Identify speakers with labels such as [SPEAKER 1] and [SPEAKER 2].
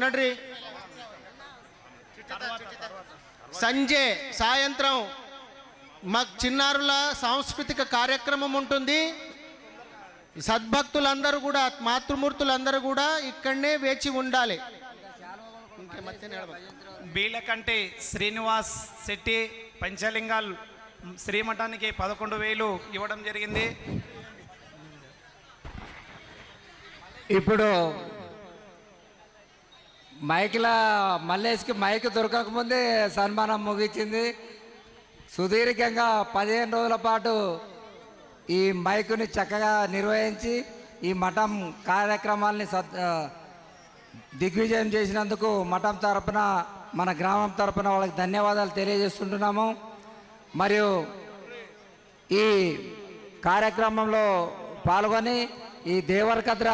[SPEAKER 1] నడ్రి. సంజే సాయంత్రం మాకు చిన్నారుల సాంస్కృతిక కార్యక్రమం ఉంటుంది. సద్భక్తులందరూ కూడా మాతృమూర్తులందరూ కూడా ఇక్కడనే వేచి ఉండాలి.
[SPEAKER 2] బీలకంటి శ్రీనివాస్ శెట్టి పంచలింగాల్ శ్రీమఠానికి పదకొండు వేలు ఇవ్వడం జరిగింది.
[SPEAKER 3] ఇప్పుడు మైక్ల మల్లేష్కి మైక్ దొరకకముందే సన్మానం ముగించింది. సుదీర్ఘంగా పదిహేను రోజుల పాటు ఈ మైకుని చక్కగా నిర్వహించి ఈ మఠం కార్యక్రమాల్ని సద్ దిగ్విజయం చేసినందుకు మఠం తరపున మన గ్రామం తరపున వాళ్ళకి ధన్యవాదాలు తెలియజేస్తుంటున్నాము. మరియు ఈ కార్యక్రమంలో పాల్గొని ఈ దేవరకద్ర